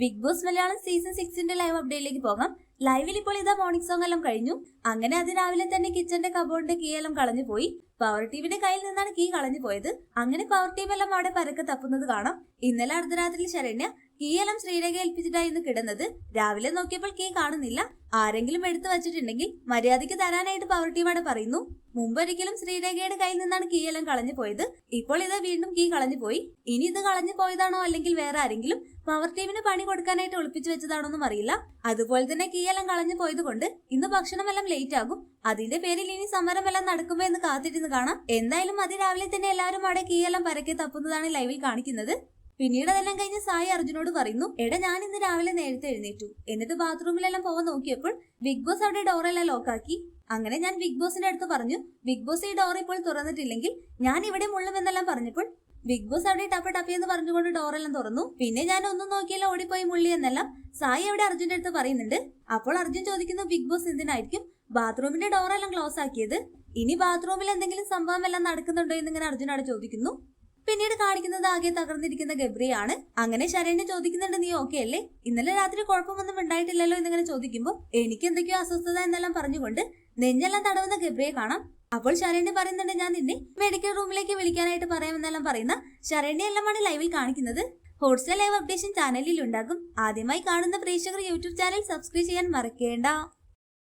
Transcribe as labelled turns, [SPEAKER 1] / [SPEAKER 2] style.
[SPEAKER 1] Big boss Malayalam season സിക്സിന്റെ live അപ്ഡേറ്റിലേക്ക് പോകാം. ലൈവിൽ ഇപ്പോൾ ഇതാ മോർണിംഗ് സോങ് എല്ലാം കഴിഞ്ഞു. അങ്ങനെ അത് രാവിലെ തന്നെ കിച്ചന്റെ കബോർഡിന്റെ കീ എല്ലാം കളഞ്ഞു പോയി. പവർ ടീമിന്റെ കയ്യിൽ നിന്നാണ് കീ കളഞ്ഞു പോയത്. അങ്ങനെ പവർ ടീം എല്ലാം അവിടെ പരക്കെ തപ്പുന്നത് കാണാം. ഇന്നലെ അർദ്ധരാത്രി ശരണ്യ കീ ശ്രീരേഖ ശ്രീരേഖ ഏൽപ്പിച്ചിട്ടായിരുന്നു കിടന്നത്. രാവിലെ നോക്കിയപ്പോൾ കീ കാണുന്നില്ല. ആരെങ്കിലും എടുത്തു വച്ചിട്ടുണ്ടെങ്കിൽ മര്യാദയ്ക്ക് തരാനായിട്ട് പവർ ടീം അവിടെ പറയുന്നു. മുമ്പൊരിക്കലും ശ്രീരേഖയുടെ കയ്യിൽ നിന്നാണ് കീയെല്ലാം കളഞ്ഞു പോയത്. ഇപ്പോൾ ഇത് വീണ്ടും കീ കളഞ്ഞു പോയി. ഇനി ഇത് കളഞ്ഞു പോയതാണോ അല്ലെങ്കിൽ വേറെ ആരെങ്കിലും പവർ ടീമിന് പണി കൊടുക്കാനായിട്ട് ഒളിപ്പിച്ചു വെച്ചതാണോന്നും അറിയില്ല. അതുപോലെ തന്നെ കീയെല്ലാം കളഞ്ഞു പോയത് കൊണ്ട് ഇന്ന് ഭക്ഷണമെല്ലാം ലേറ്റ് ആകും. അതിന്റെ പേരിൽ ഇനി സമരമെല്ലാം നടക്കുമ്പോ എന്ന് കാത്തിരുന്ന് കാണാം. എന്തായാലും അതിരാവിലെ തന്നെ എല്ലാവരും അവിടെ കീയെല്ലാം പരക്കെ തപ്പുന്നതാണ് ലൈവിൽ കാണിക്കുന്നത്. പിന്നീട് അതെല്ലാം കഴിഞ്ഞ് സായി അർജുനോട് പറയുന്നു എടാ ഞാൻ ഇന്ന് രാവിലെ നേരത്തെ എഴുന്നേറ്റു. എന്നിട്ട് ബാത്റൂമിലെല്ലാം പോകാൻ നോക്കിയപ്പോൾ ബിഗ് ബോസ് അവിടെ ഡോറെല്ലാം ലോക്കാക്കി അങ്ങനെ ഞാൻ ബിഗ് ബോസിന്റെ അടുത്ത് പറഞ്ഞു ബിഗ് ബോസ് ഈ ഡോർ ഇപ്പോൾ തുറന്നിട്ടില്ലെങ്കിൽ ഞാൻ ഇവിടെ മുള്ളുമെന്നെല്ലാം പറഞ്ഞപ്പോൾ ബിഗ് ബോസ് അവിടെ ടപ്പ ടപ്പ എന്ന് പറഞ്ഞുകൊണ്ട് ഡോറെല്ലാം തുറന്നു. പിന്നെ ഞാൻ ഒന്നും നോക്കിയല്ല ഓടിപ്പോയി മുള്ളി എന്നെല്ലാം. സായി അവിടെ അർജുന്റെ അടുത്ത് പറയുന്നുണ്ട് അപ്പോൾ അർജുൻ ചോദിക്കുന്നു ബിഗ് ബോസ് എന്തിനായിരിക്കും ബാത്റൂമിന്റെ ഡോറെല്ലാം ക്ലോസ് ആക്കിയത്? ഇനി ബാത്റൂമിൽ എന്തെങ്കിലും സംഭവം എല്ലാം നടക്കുന്നുണ്ടോ? എന്നിങ്ങനെ അർജുൻ അവിടെ ചോദിക്കുന്നു. പിന്നീട് കാണിക്കുന്നത് ആകെ തകർന്നിരിക്കുന്ന ഗബ്രിയാണ്. അങ്ങനെ ശരണ്യ ചോദിക്കുന്നുണ്ട് നീ ഓക്കെ അല്ലേ? ഇന്നലെ രാത്രി കുഴപ്പമൊന്നും ഉണ്ടായിട്ടില്ലല്ലോ എന്നിങ്ങനെ ചോദിക്കുമ്പോൾ എനിക്ക് എന്തൊക്കെയോ അസ്വസ്ഥത എന്നെല്ലാം പറഞ്ഞുകൊണ്ട് നെഞ്ഞെല്ലാം തടവുന്ന ഗബ്രിയെ കാണാം. അപ്പോൾ ശരണ്യ പറയുന്നുണ്ട് ഞാൻ നിന്നെ മെഡിക്കൽ റൂമിലേക്ക് വിളിക്കാനായിട്ട് പറയാമെന്നെല്ലാം പറയുന്ന ശരണ്യ എല്ലാമാണ് ലൈവിൽ കാണിക്കുന്നത്. ഹോട്ട്സ്റ്റാർ ലൈവ് അപ്ഡേഷൻ ചാനലിൽ ഉണ്ടാകും. ആദ്യമായി കാണുന്ന പ്രേക്ഷകർ യൂട്യൂബ് ചാനൽ സബ്സ്ക്രൈബ് ചെയ്യാൻ മറക്കേണ്ട.